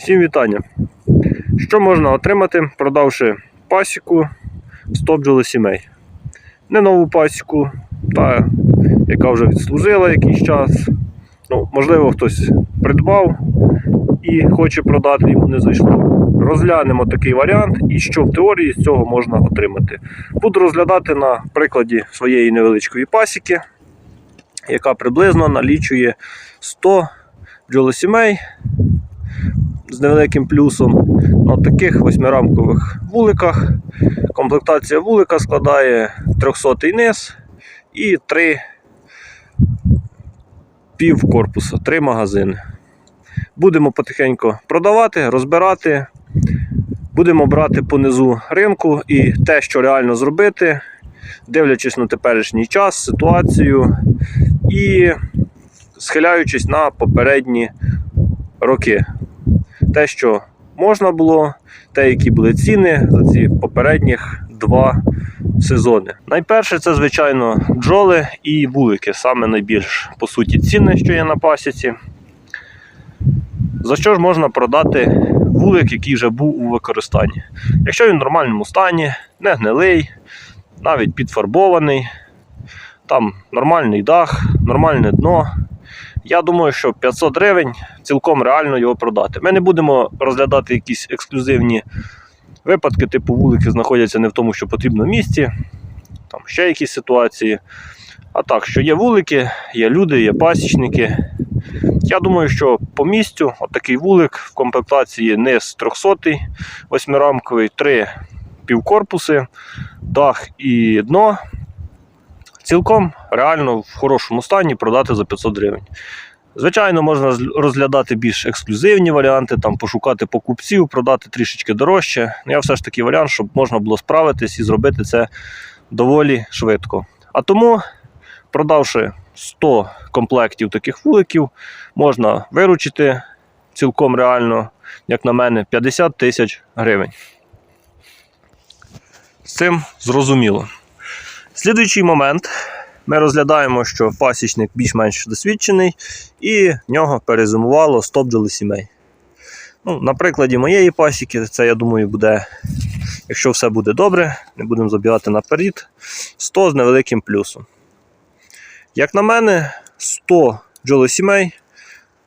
Всім вітання. Що можна отримати, продавши пасіку 100 бджолосімей? Не нову пасіку, та яка вже відслужила якийсь час. Ну, можливо, хтось придбав і хоче продати, йому не зайшло. Розглянемо такий варіант і що в теорії з цього можна отримати. Буду розглядати на прикладі своєї невеличкої пасіки, яка приблизно налічує 100 бджолосімей з невеликим плюсом. На таких восьмирамкових вуликах. Комплектація вулика складає 300 низ і 3 пів корпуса, 3 магазини. Будемо потихеньку продавати, розбирати. Будемо брати по низу ринку і те, що реально зробити, дивлячись на теперішній час, ситуацію і схиляючись на попередні роки те, що можна було, те, які були ціни за ці попередніх два сезони. Найперше, це, звичайно, бджоли і вулики, саме найбільш по суті цінне, що є на пасіці. За що ж можна продати вулик, який вже був у використанні? Якщо він в нормальному стані, не гнилий, навіть підфарбований, там нормальний дах, нормальне дно. Я думаю, що 500 гривень цілком реально його продати. Ми не будемо розглядати якісь ексклюзивні випадки, типу вулики знаходяться не в тому, що потрібно місці, там ще якісь ситуації. А так, що є вулики, є люди, є пасічники. Я думаю, що по місцю отакий вулик в комплектації низ 300 восьмирамковий, три півкорпуси, дах і дно. Цілком реально в хорошому стані продати за 500 гривень. Звичайно, можна розглядати більш ексклюзивні варіанти, там пошукати покупців, продати трішечки дорожче. Ну, Я все ж таки варіант, щоб можна було справитись і зробити це доволі швидко. А тому, продавши 100 комплектів таких вуликів, можна виручити цілком реально, як на мене, 50 тисяч гривень. З цим зрозуміло. Слідуючий момент. Ми розглядаємо, що пасічник більш-менш досвідчений, і в нього перезимувало 100 бджолосімей. Ну, на прикладі моєї пасіки, це, я думаю, буде, якщо все буде добре, не будемо забігати наперед, 100 з невеликим плюсом. Як на мене, 100 бджолосімей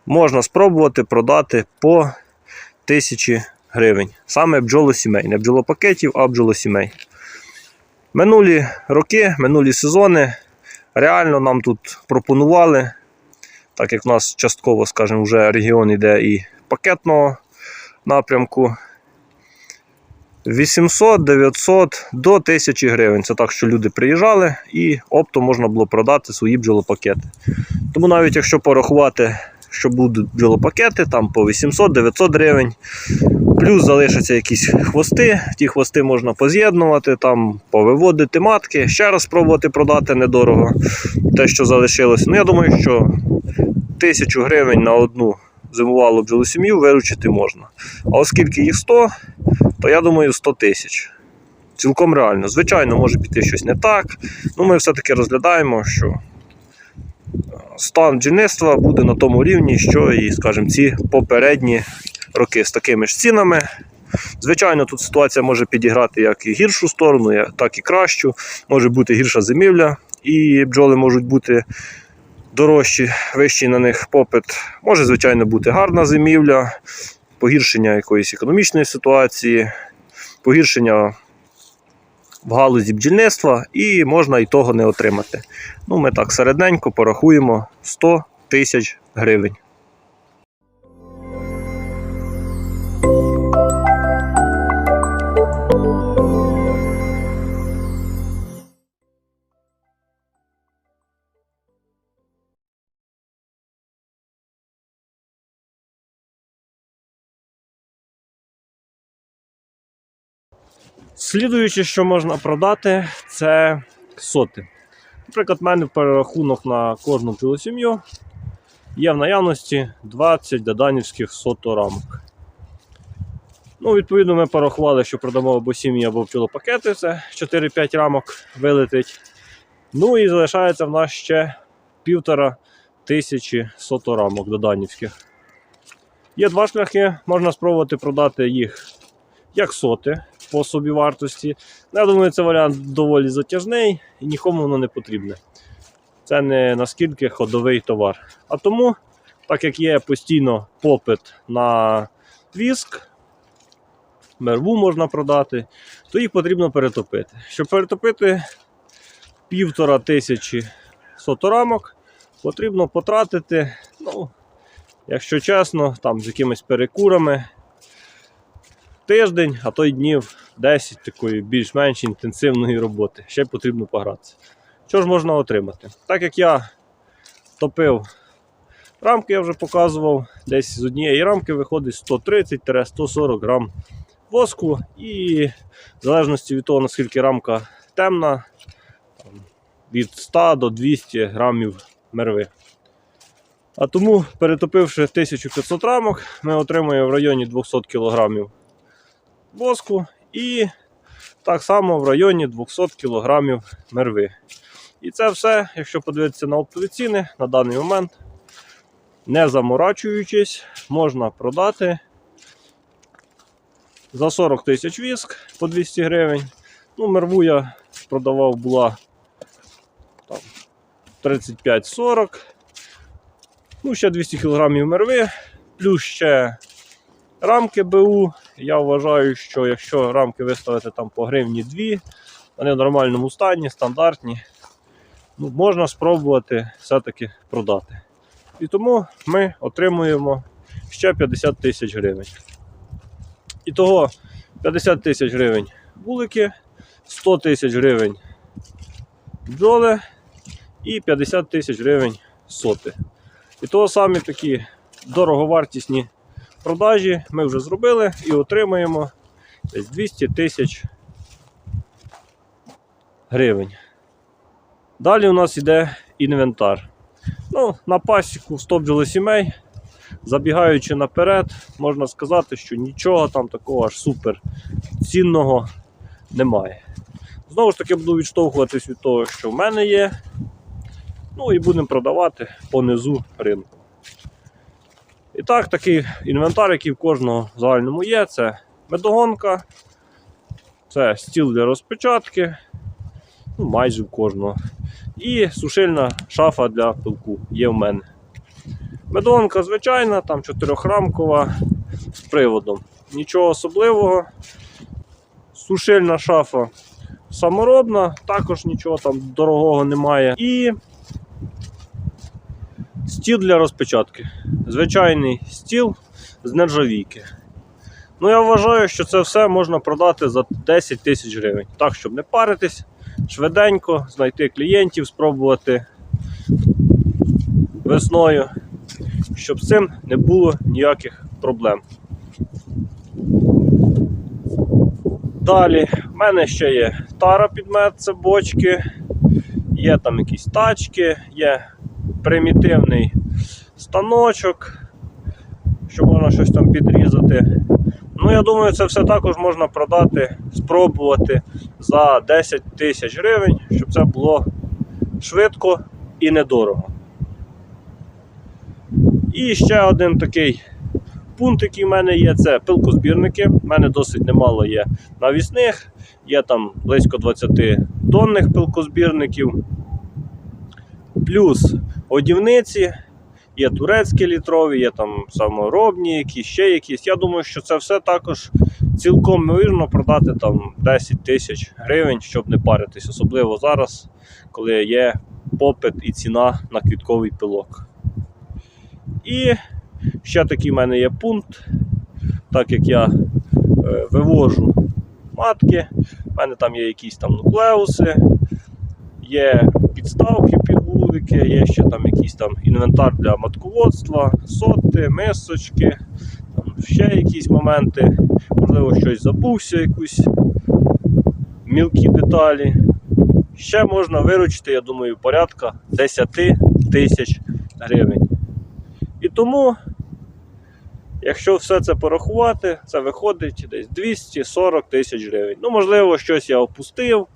можна спробувати продати по 1000 гривень. Саме бджолосімей, не бджолопакетів, а бджолосімей. Минулі роки, минулі сезони реально нам тут пропонували, так як в нас частково, скажімо, вже регіон йде і пакетного напрямку. 800, 900 до 1000 гривень. Це так, що люди приїжджали і оптом можна було продати свої бджолопакети. Тому навіть якщо порахувати, що будуть бджолопакети, там по 800-900 гривень, Плюс залишаться якісь хвости, ті хвости можна поз'єднувати, там повиводити матки, ще раз спробувати продати недорого те, що залишилося. Ну, я думаю, що тисячу гривень на одну зимувалу бджолосім'ю виручити можна. А оскільки їх 100, то я думаю 100 тисяч. Цілком реально. Звичайно, може піти щось не так. Ну, ми все-таки розглядаємо, що стан бджільництва буде на тому рівні, що і, скажімо, ці попередні роки з такими ж цінами. Звичайно, тут ситуація може підіграти як і гіршу сторону, так і кращу. Може бути гірша зимівля, і бджоли можуть бути дорожчі, вищий на них попит. Може, звичайно, бути гарна зимівля, погіршення якоїсь економічної ситуації, погіршення в галузі бджільництва, і можна і того не отримати. Ну, ми так середненько порахуємо 100 тисяч гривень. Слідуюче, що можна продати, це соти. Наприклад, в мене перерахунок на кожну бджолосім'ю є в наявності 20 даданівських соторамок. Ну, відповідно, ми порахували, що продамо або сім'ї, або пчолопакети, це 4-5 рамок вилетить. Ну і залишається в нас ще півтора тисячі соторамок доданівських. Є два шляхи. Можна спробувати продати їх як соти по собівартості. Ну, Я думаю, це варіант доволі затяжний і нікому воно не потрібне. Це не наскільки ходовий товар. А тому, так як є постійно попит на віск, мерву можна продати, то їх потрібно перетопити. Щоб перетопити півтора тисячі соторамок, потрібно потратити, ну, якщо чесно, там з якимись перекурами тиждень, а то й днів 10 такої більш-менш інтенсивної роботи. Ще потрібно погратися. Що ж можна отримати? Так як я топив рамки, я вже показував, десь з однієї рамки виходить 130-140 грам воску, і в залежності від того, наскільки рамка темна, від 100 до 200 грамів мерви. А тому, перетопивши 1500 рамок, ми отримуємо в районі 200 кг воску і так само в районі 200 кг мерви. І це все, якщо подивитися на оптові ціни, на даний момент, не заморачуючись, можна продати за 40 тисяч віск по 200 гривень. Ну, мерву я продавав була 35-40. Ну, ще 200 кг мерви, плюс ще рамки БУ. Я вважаю, що якщо рамки виставити там по гривні 2, вони в нормальному стані, стандартні, ну, можна спробувати все-таки продати. І тому ми отримуємо ще 50 тисяч гривень. І того 50 тисяч гривень вулики, 100 тисяч гривень бджоли і 50 тисяч гривень соти. І того самі такі дороговартісні продажі ми вже зробили і отримаємо десь 200 тисяч гривень. Далі у нас йде інвентар. Ну, На пасіку 100 бджолосімей, забігаючи наперед, можна сказати, що нічого там такого аж супер цінного немає. Знову ж таки, буду відштовхуватись від того, що в мене є. Ну і будемо продавати по низу ринку. І так, такий інвентар, який в кожного загальному є, це медогонка, це стіл для розпечатки, ну, майже в кожного. І сушильна шафа для пилку є в мене. Медонка звичайна, там чотирьохрамкова з приводом. Нічого особливого. Сушильна шафа саморобна, також нічого там дорогого немає. І стіл для розпечатки. Звичайний стіл з нержавійки. Ну, я вважаю, що це все можна продати за 10 тисяч гривень. Так, щоб не паритись, швиденько знайти клієнтів, спробувати весною, щоб з цим не було ніяких проблем. Далі в мене ще є тара підмет, це бочки, є там якісь тачки, є примітивний станочок, що можна щось там підрізати. Ну, я думаю, це все також можна продати, спробувати за 10 тисяч гривень, щоб це було швидко і недорого. І ще один такий пункт, який в мене є, це пилкозбірники. У мене досить немало є навісних, є там близько 20 тонних пилкозбірників. Плюс одівниці, є турецькі літрові, є там саморобні, якісь ще якісь. Я думаю, що це все також цілком ймовірно продати там 10 тисяч гривень, щоб не паритись, особливо зараз, коли є попит і ціна на квітковий пилок. І ще такий в мене є пункт, так як я е, вивожу матки, в мене там є якісь там нуклеуси, є підставки під є ще там якийсь там інвентар для матководства, соти, мисочки, там ще якісь моменти, можливо, щось забувся, якусь мілкі деталі. Ще можна виручити, я думаю, порядка 10 тисяч гривень. І тому, якщо все це порахувати, це виходить десь 240 тисяч гривень. Ну, можливо, щось я опустив,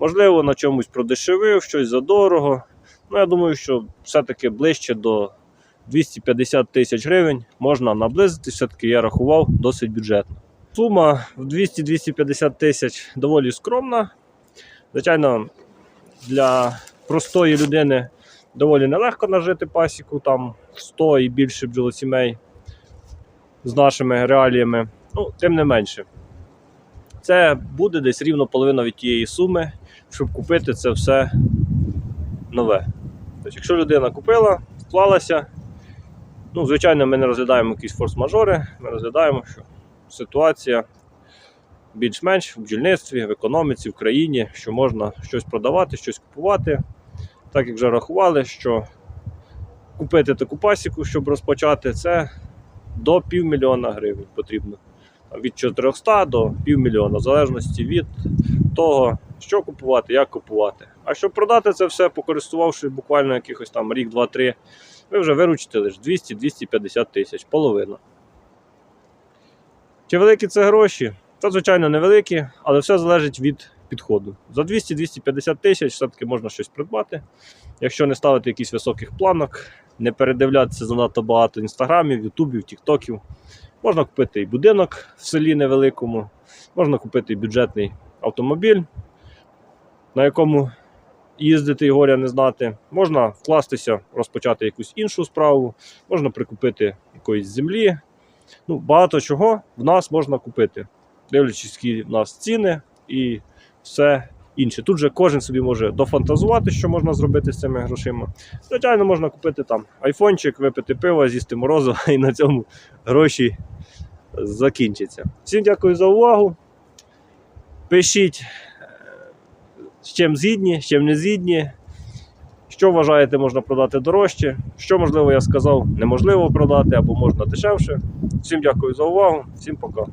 можливо, на чомусь продешевив, щось задорого. Ну, я думаю, що все-таки ближче до 250 тисяч гривень можна наблизити, все-таки я рахував досить бюджетно. Сума в 200-250 тисяч доволі скромна. Звичайно, для простої людини доволі нелегко нажити пасіку, там 100 і більше бджолосімей з нашими реаліями. Ну, тим не менше. Це буде десь рівно половина від тієї суми, щоб купити це все нове. Тобто, якщо людина купила, вклалася, ну, звичайно, ми не розглядаємо якісь форс-мажори, ми розглядаємо, що ситуація більш-менш в бджільництві, в економіці, в країні, що можна щось продавати, щось купувати. Так як вже рахували, що купити таку пасіку, щоб розпочати, це до півмільйона гривень потрібно. Від 400 до півмільйона, в залежності від того, що купувати, як купувати. А щоб продати це все, покористувавши буквально якихось там рік, два, три, ви вже виручите лише 200-250 тисяч, половина. Чи великі це гроші? Та, звичайно, невеликі, але все залежить від підходу. За 200-250 тисяч все-таки можна щось придбати. Якщо не ставити якісь високих планок, не передивлятися занадто багато інстаграмів, ютубів, тіктоків. Можна купити і будинок в селі невеликому, можна купити і бюджетний автомобіль, на якому їздити і горя не знати. Можна вкластися, розпочати якусь іншу справу, можна прикупити якоїсь землі. Ну, багато чого в нас можна купити, дивлячись, які в нас ціни і все інше. Тут же кожен собі може дофантазувати, що можна зробити з цими грошима. Звичайно, можна купити там айфончик, випити пиво, з'їсти морозиво, і на цьому гроші закінчаться. Всім дякую за увагу. Пишіть, з чим згідні, з чим не згідні. Що вважаєте, можна продати дорожче? Що, можливо, я сказав, неможливо продати або можна дешевше. Всім дякую за увагу, всім пока.